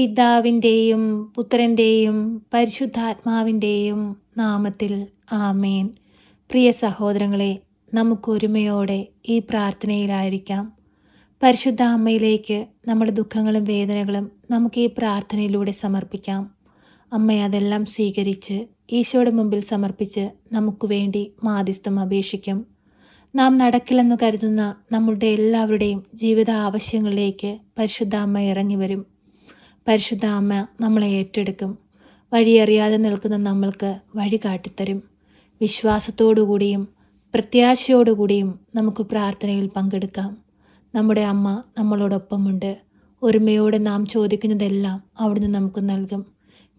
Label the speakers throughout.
Speaker 1: പിതാവിന്റെയും പുത്രന്റെയും പരിശുദ്ധാത്മാവിന്റെയും നാമത്തിൽ ആമേൻ. പ്രിയ സഹോദരങ്ങളെ നമുക്കൊരുമയോടെ ഈ പ്രാർത്ഥനയിലായിരിക്കാം. പരിശുദ്ധ അമ്മയിലേക്ക് നമ്മുടെ ദുഃഖങ്ങളും വേദനകളും നമുക്ക് ഈ പ്രാർത്ഥനയിലൂടെ സമർപ്പിക്കാം. അമ്മ അതെല്ലാം സ്വീകരിച്ച് ഈശോയുടെ മുമ്പിൽ സമർപ്പിച്ച് നമുക്ക് വേണ്ടി മാധ്യസ്ഥം അപേക്ഷിക്കും. നാം നടക്കില്ലെന്ന് കരുതുന്ന നമ്മളുടെ എല്ലാവരുടെയും ജീവിത ആവശ്യങ്ങളിലേക്ക് പരിശുദ്ധ അമ്മ ഇറങ്ങി വരും. പരിശുദ്ധ അമ്മ നമ്മളെ ഏറ്റെടുക്കും. വഴിയറിയാതെ നിൽക്കുന്ന നമ്മൾക്ക് വഴി കാട്ടിത്തരും. വിശ്വാസത്തോടുകൂടിയും പ്രത്യാശയോടുകൂടിയും നമുക്ക് പ്രാർത്ഥനയിൽ പങ്കെടുക്കാം. നമ്മുടെ അമ്മ നമ്മളോടൊപ്പമുണ്ട്. ഒരുമയോടെ നാം ചോദിക്കുന്നതെല്ലാം അവിടുന്ന് നമുക്ക് നൽകും.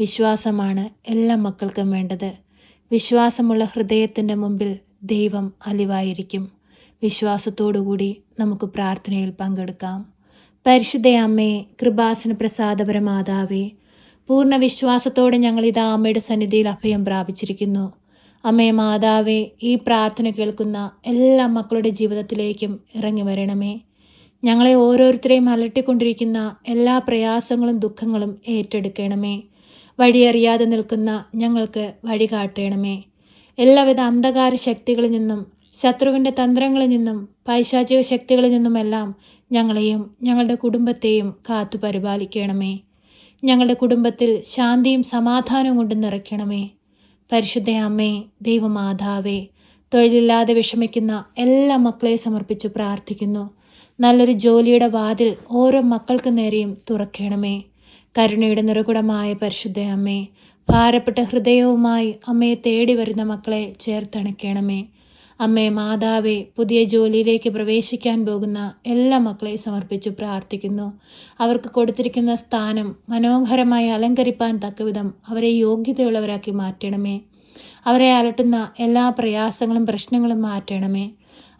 Speaker 1: വിശ്വാസമാണ് എല്ലാ മക്കൾക്കും വേണ്ടത്. വിശ്വാസമുള്ള ഹൃദയത്തിന്റെ മുമ്പിൽ ദൈവം അലിവായിരിക്കും. വിശ്വാസത്തോടുകൂടി നമുക്ക് പ്രാർത്ഥനയിൽ പങ്കെടുക്കാം. പരിശുദ്ധ അമ്മേ കൃപാസന പ്രസാദപരമാതാവേ പൂർണ വിശ്വാസത്തോടെ ഞങ്ങൾ ഇതാ അമ്മയുടെ സന്നിധിയിൽ അഭയം പ്രാപിച്ചിരിക്കുന്നു. അമ്മേ മാതാവേ ഈ പ്രാർത്ഥന കേൾക്കുന്ന എല്ലാ മക്കളുടെ ജീവിതത്തിലേക്കും ഇറങ്ങി വരണമേ. ഞങ്ങളെ ഓരോരുത്തരെയും അലട്ടിക്കൊണ്ടിരിക്കുന്ന എല്ലാ പ്രയാസങ്ങളും ദുഃഖങ്ങളും ഏറ്റെടുക്കണമേ. വഴിയറിയാതെ നിൽക്കുന്ന ഞങ്ങൾക്ക് വഴി കാട്ടണമേ. എല്ലാവിധ അന്ധകാര ശക്തികളിൽ നിന്നും ശത്രുവിന്റെ തന്ത്രങ്ങളിൽ നിന്നും പൈശാചിക ശക്തികളിൽ നിന്നുമെല്ലാം ഞങ്ങളെയും ഞങ്ങളുടെ കുടുംബത്തെയും കാത്തു പരിപാലിക്കണമേ. ഞങ്ങളുടെ കുടുംബത്തിൽ ശാന്തിയും സമാധാനവും കൊണ്ട് നിറയ്ക്കണമേ. പരിശുദ്ധ അമ്മേ ദൈവമാതാവേ തൊഴിലില്ലാതെ വിഷമിക്കുന്ന എല്ലാ മക്കളെ സമർപ്പിച്ച് പ്രാർത്ഥിക്കുന്നു. നല്ലൊരു ജോലിയുടെ വാതിൽ ഓരോ മക്കൾക്ക് നേരെയും തുറക്കണമേ. കരുണയുടെ നിറകുടമായ പരിശുദ്ധ അമ്മേ ഭാരപ്പെട്ട ഹൃദയവുമായി അമ്മയെ തേടി വരുന്ന മക്കളെ ചേർത്തണയ്ക്കണമേ അമ്മേ മാതാവെ പുതിയ ജോലിയിലേക്ക് പ്രവേശിക്കാൻ പോകുന്ന എല്ലാ മക്കളെയും സമർപ്പിച്ചു പ്രാർത്ഥിക്കുന്നു. അവർക്ക് കൊടുത്തിരിക്കുന്ന സ്ഥാനം മനോഹരമായി അലങ്കരിപ്പാൻ തക്കവിധം അവരെ യോഗ്യതയുള്ളവരാക്കി മാറ്റണമേ. അവരെ അലട്ടുന്ന എല്ലാ പ്രയാസങ്ങളും പ്രശ്നങ്ങളും മാറ്റണമേ.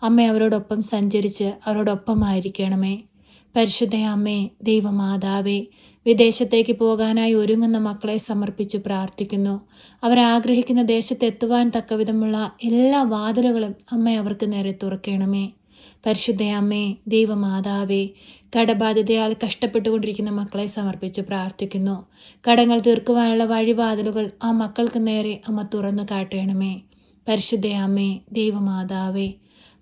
Speaker 1: അമ്മ അവരോടൊപ്പം സഞ്ചരിച്ച് അവരോടൊപ്പമായിരിക്കണമേ. പരിശുദ്ധ അമ്മേ ദൈവമാതാവേ വിദേശത്തേക്ക് പോകാനായി ഒരുങ്ങുന്ന മക്കളെ സമർപ്പിച്ചു പ്രാർത്ഥിക്കുന്നു. അവരാഗ്രഹിക്കുന്ന ദേശത്തെത്തുവാൻ തക്കവിധമുള്ള എല്ലാ വാതിലുകളും അമ്മ അവർക്ക് നേരെ തുറക്കണമേ. പരിശുദ്ധ അമ്മേ ദൈവമാതാവേ കടബാധ്യതയാൽ കഷ്ടപ്പെട്ടുകൊണ്ടിരിക്കുന്ന മക്കളെ സമർപ്പിച്ച് പ്രാർത്ഥിക്കുന്നു. കടങ്ങൾ തീർക്കുവാനുള്ള വഴിവാതിലുകൾ ആ മക്കൾക്ക് നേരെ അമ്മ തുറന്നു കാട്ടണമേ. പരിശുദ്ധ അമ്മേ ദൈവമാതാവേ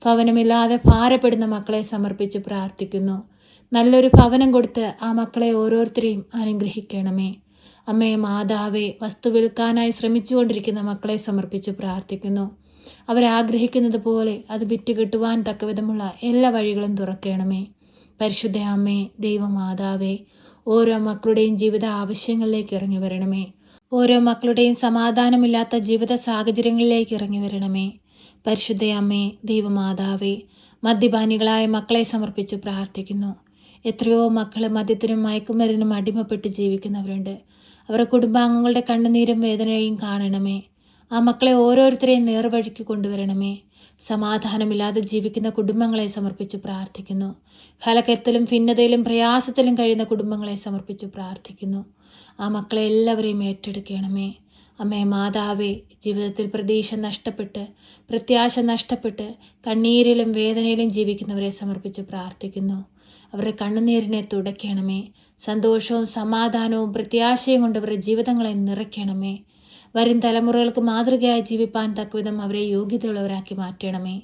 Speaker 1: ഭവനമില്ലാതെ ഭാരപ്പെടുന്ന മക്കളെ സമർപ്പിച്ച് പ്രാർത്ഥിക്കുന്നു. നല്ലൊരു ഭവനം കൊടുത്ത് ആ മക്കളെ ഓരോരുത്തരെയും അനുഗ്രഹിക്കണമേ. അമ്മേ മാതാവേ വസ്തു വിൽക്കാനായി ശ്രമിച്ചുകൊണ്ടിരിക്കുന്ന മക്കളെ സമർപ്പിച്ചു പ്രാർത്ഥിക്കുന്നു. അവരാഗ്രഹിക്കുന്നത് പോലെ അത് വിറ്റ് കിട്ടുവാൻ തക്കവിധമുള്ള എല്ലാ വഴികളും തുറക്കണമേ. പരിശുദ്ധ അമ്മേ ദൈവമാതാവേ ഓരോ മക്കളുടെയും ജീവിത ആവശ്യങ്ങളിലേക്ക് ഇറങ്ങി വരണമേ. ഓരോ മക്കളുടെയും സമാധാനമില്ലാത്ത ജീവിത സാഹചര്യങ്ങളിലേക്ക് ഇറങ്ങി വരണമേ. പരിശുദ്ധ അമ്മേ ദൈവമാതാവേ മദ്യപാനികളായ മക്കളെ സമർപ്പിച്ചു പ്രാർത്ഥിക്കുന്നു. എത്രയോ മക്കൾ മദ്യത്തിനും മയക്കുമരുന്നിനും അടിമപ്പെട്ട് ജീവിക്കുന്നവരുണ്ട്. അവരുടെ കുടുംബാംഗങ്ങളുടെ കണ്ണുനീരും വേദനയും കാണണമേ. ആ മക്കളെ ഓരോരുത്തരെയും നേർവഴിക്ക് കൊണ്ടുവരണമേ. സമാധാനമില്ലാതെ ജീവിക്കുന്ന കുടുംബങ്ങളെ സമർപ്പിച്ച് പ്രാർത്ഥിക്കുന്നു. കലക്കത്തിലും ഭിന്നതയിലും പ്രയാസത്തിലും കഴിയുന്ന കുടുംബങ്ങളെ സമർപ്പിച്ച് പ്രാർത്ഥിക്കുന്നു. ആ മക്കളെ എല്ലാവരെയും ഏറ്റെടുക്കണമേ. അമ്മേ മാതാവേ ജീവിതത്തിൽ പ്രതീക്ഷ നഷ്ടപ്പെട്ട് പ്രത്യാശ നഷ്ടപ്പെട്ട് കണ്ണീരിലും വേദനയിലും ജീവിക്കുന്നവരെ സമർപ്പിച്ച് പ്രാർത്ഥിക്കുന്നു. അവരുടെ കണ്ണുനീരിനെ തുടയ്ക്കണമേ. സന്തോഷവും സമാധാനവും പ്രത്യാശയും കൊണ്ട് അവരുടെ ജീവിതങ്ങളെ നിറയ്ക്കണമേ. വരും തലമുറകൾക്ക് മാതൃകയായി ജീവിപ്പാൻ തക്കവിധം അവരെ യോഗ്യതയുള്ളവരാക്കി മാറ്റണമേ.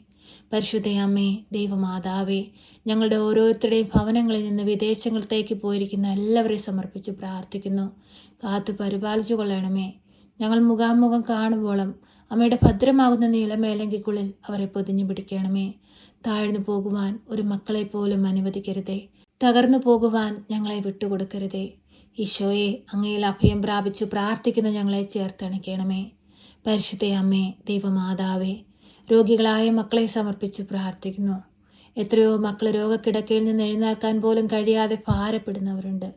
Speaker 1: പരിശുദ്ധയമ്മേ ദൈവമാതാവേ ഞങ്ങളുടെ ഓരോരുത്തരുടെയും ഭവനങ്ങളിൽ നിന്ന് വിദേശങ്ങളിലേക്ക് പോയിരിക്കുന്ന എല്ലാവരെയും സമർപ്പിച്ച് പ്രാർത്ഥിക്കുന്നു. കാത്തു പരിപാലിച്ചു കൊള്ളണമേ. ഞങ്ങൾ മുഖാമുഖം കാണുമ്പോളും അമ്മയുടെ ഭദ്രമാകുന്ന നീളമേലങ്കിക്കുള്ളിൽ അവരെ പൊതിഞ്ഞു പിടിക്കണമേ. താഴ്ന്നു പോകുവാൻ ഒരു മക്കളെ പോലും അനുവദിക്കരുതേ. തകർന്നു പോകുവാൻ ഞങ്ങളെ വിട്ടുകൊടുക്കരുതേ. ഈശോയെ അങ്ങയിൽ അഭയം പ്രാപിച്ച് പ്രാർത്ഥിക്കുന്ന ഞങ്ങളെ ചേർത്തണയ്ക്കണമേ പരിശുദ്ധ അമ്മേ ദൈവമാതാവേ രോഗികളായ മക്കളെ സമർപ്പിച്ച് പ്രാർത്ഥിക്കുന്നു. എത്രയോ മക്കൾ രോഗക്കിടക്കയിൽ നിന്ന് എഴുന്നേൽക്കാൻ പോലും കഴിയാതെ ഭാരപ്പെടുന്നവരുണ്ട്.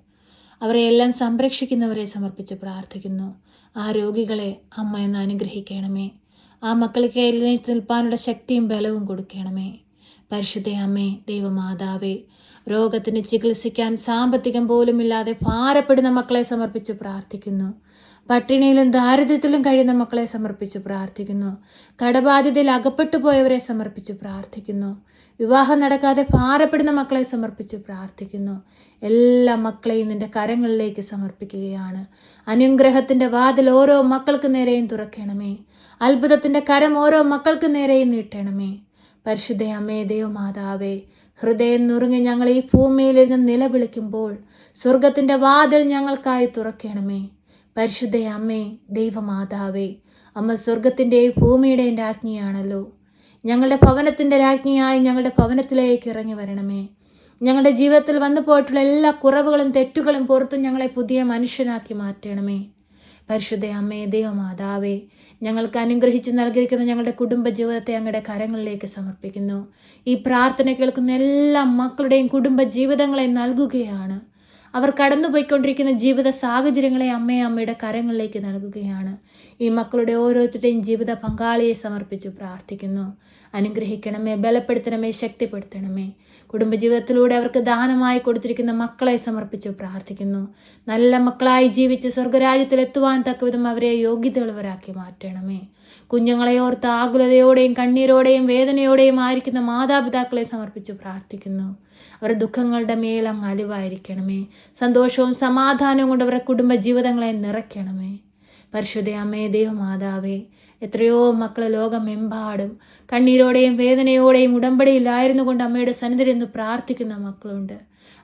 Speaker 1: അവരെ എല്ലാം സംരക്ഷിക്കുന്നവരെ സമർപ്പിച്ച് പ്രാർത്ഥിക്കുന്നു. ആ രോഗികളെ അമ്മ അനുഗ്രഹിക്കണമേ. ആ മക്കൾക്ക് എഴുന്നേറ്റ് നിൽപ്പാനുള്ള ശക്തിയും ബലവും കൊടുക്കണമേ. പരിശുദ്ധ അമ്മേ ദൈവമാതാവേ രോഗത്തിന് ചികിത്സിക്കാൻ സാമ്പത്തികം പോലുമില്ലാതെ ഭാരപ്പെടുന്ന മക്കളെ സമർപ്പിച്ച് പ്രാർത്ഥിക്കുന്നു. പട്ടിണിയിലും ദാരിദ്ര്യത്തിലും കഴിയുന്ന മക്കളെ സമർപ്പിച്ച് പ്രാർത്ഥിക്കുന്നു. കടബാധ്യതയിൽ അകപ്പെട്ടു പോയവരെ സമർപ്പിച്ച് പ്രാർത്ഥിക്കുന്നു. വിവാഹം നടക്കാതെ ഭാരപ്പെടുന്ന മക്കളെ സമർപ്പിച്ച് പ്രാർത്ഥിക്കുന്നു. എല്ലാ മക്കളെയും നിന്റെ കരങ്ങളിലേക്ക് സമർപ്പിക്കുകയാണ്. അനുഗ്രഹത്തിന്റെ വാതിൽ ഓരോ മക്കൾക്ക് നേരെയും തുറക്കണമേ. അത്ഭുതത്തിന്റെ കരം ഓരോ മക്കൾക്ക് നേരെയും നീട്ടണമേ. പരിശുദ്ധ അമ്മേ ദൈവമാതാവേ ഹൃദയം നുറുങ്ങി ഞങ്ങൾ ഈ ഭൂമിയിലിരുന്ന് നിലവിളിക്കുമ്പോൾ സ്വർഗത്തിന്റെ വാതിൽ ഞങ്ങൾക്കായി തുറക്കണമേ. പരിശുദ്ധ അമ്മേ ദൈവമാതാവേ അമ്മ സ്വർഗത്തിന്റെയും ഭൂമിയുടെയും രാജ്ഞിയാണല്ലോ. ഞങ്ങളുടെ ഭവനത്തിന്റെ രാജ്ഞിയായി ഞങ്ങളുടെ ഭവനത്തിലേക്ക് ഇറങ്ങി വരണമേ. ഞങ്ങളുടെ ജീവിതത്തിൽ വന്നു പോയിട്ടുള്ള എല്ലാ കുറവുകളും തെറ്റുകളും പുറത്തും ഞങ്ങളെ പുതിയ മനുഷ്യനാക്കി മാറ്റണമേ. പരിശുദ്ധ അമ്മേ ദൈവമാതാവേ ഞങ്ങൾക്ക് അനുഗ്രഹിച്ച് നൽകിയിരിക്കുന്ന ഞങ്ങളുടെ കുടുംബ ജീവിതത്തെ അങ്ങയുടെ കരങ്ങളിലേക്ക് സമർപ്പിക്കുന്നു. ഈ പ്രാർത്ഥന കേൾക്കുന്ന എല്ലാ മക്കളുടെയും കുടുംബ ജീവിതങ്ങളെ നൽകുകയാണ്. അവർ കടന്നുപോയിക്കൊണ്ടിരിക്കുന്ന ജീവിത സാഹചര്യങ്ങളെ അമ്മയെ അമ്മയുടെ കരങ്ങളിലേക്ക് നൽകുകയാണ്. ഈ മക്കളുടെ ഓരോരുത്തരുടെയും ജീവിത പങ്കാളിയെ സമർപ്പിച്ചു പ്രാർത്ഥിക്കുന്നു. അനുഗ്രഹിക്കണമേ ബലപ്പെടുത്തണമേ ശക്തിപ്പെടുത്തണമേ. കുടുംബജീവിതത്തിലൂടെ അവർക്ക് ദാനമായി കൊടുത്തിരിക്കുന്ന മക്കളെ സമർപ്പിച്ചു പ്രാർത്ഥിക്കുന്നു. നല്ല മക്കളായി ജീവിച്ച് സ്വർഗരാജ്യത്തിൽ എത്തുവാൻ തക്കവിധം അവരെ യോഗ്യതയുള്ളവരാക്കി മാറ്റണമേ. കുഞ്ഞുങ്ങളെ ഓർത്ത് ആകുലതയോടെയും കണ്ണീരോടെയും വേദനയോടെയും ആയിരിക്കുന്ന മാതാപിതാക്കളെ സമർപ്പിച്ചു പ്രാർത്ഥിക്കുന്നു. അവരുടെ ദുഃഖങ്ങളുടെ മേൽ അങ്ങ് അലിവായിരിക്കണമേ. സന്തോഷവും സമാധാനവും കൊണ്ട് അവരുടെ കുടുംബ ജീവിതങ്ങളെ നിറയ്ക്കണമേ. പരിശുദ്ധ അമ്മേ ദൈവമാതാവേ എത്രയോ മക്കൾ ലോകമെമ്പാടും കണ്ണീരോടെയും വേദനയോടെയും ഉടമ്പടിയിലായിരുന്നു കൊണ്ട് അമ്മയുടെ സന്നിധിയിൽ നിന്ന് പ്രാർത്ഥിക്കുന്ന മക്കളുണ്ട്.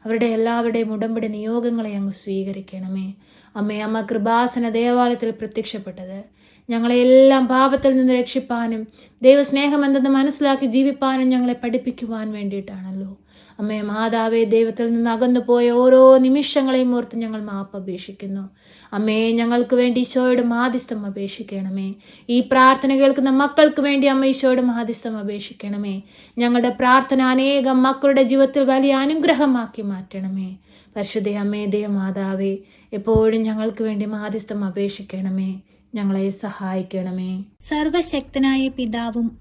Speaker 1: അവരുടെ എല്ലാവരുടെയും ഉടമ്പടി നിയോഗങ്ങളെ അങ്ങ് സ്വീകരിക്കണമേ. അമ്മേ അമ്മ കൃപാസന ദേവാലയത്തിൽ പ്രത്യക്ഷപ്പെട്ടത്. ഞങ്ങളെ എല്ലാം പാപത്തിൽ നിന്ന് രക്ഷിപ്പാനും ദൈവസ്നേഹം എന്തെന്ന് മനസ്സിലാക്കി ജീവിപ്പാനും ഞങ്ങളെ പഠിപ്പിക്കുവാൻ വേണ്ടിയിട്ടാണല്ലോ. അമ്മേ മാതാവേ ദൈവത്തിൽ നിന്ന് അകന്നു പോയ ഓരോ നിമിഷങ്ങളെയും ഓർത്ത് ഞങ്ങൾ മാപ്പ് അപേക്ഷിക്കുന്നു. അമ്മേ ഞങ്ങൾക്ക് വേണ്ടി ഈശോയുടെ മാധ്യസ്ഥം അപേക്ഷിക്കണമേ. ഈ പ്രാർത്ഥന കേൾക്കുന്ന മക്കൾക്ക് വേണ്ടി അമ്മ ഈശോയുടെ മാധ്യസ്ഥം അപേക്ഷിക്കണമേ. ഞങ്ങളുടെ പ്രാർത്ഥന അനേകം മക്കളുടെ ജീവിതത്തിൽ വലിയ അനുഗ്രഹമാക്കി മാറ്റണമേ. പരിശുദ്ധ അമ്മേ ദേവമാതാവേ എപ്പോഴും ഞങ്ങൾക്ക് വേണ്ടി മാധ്യസ്ഥം അപേക്ഷിക്കണമേ. ഞങ്ങളെ സഹായിക്കണമേ.
Speaker 2: സർവശക്തനായ പിതാവും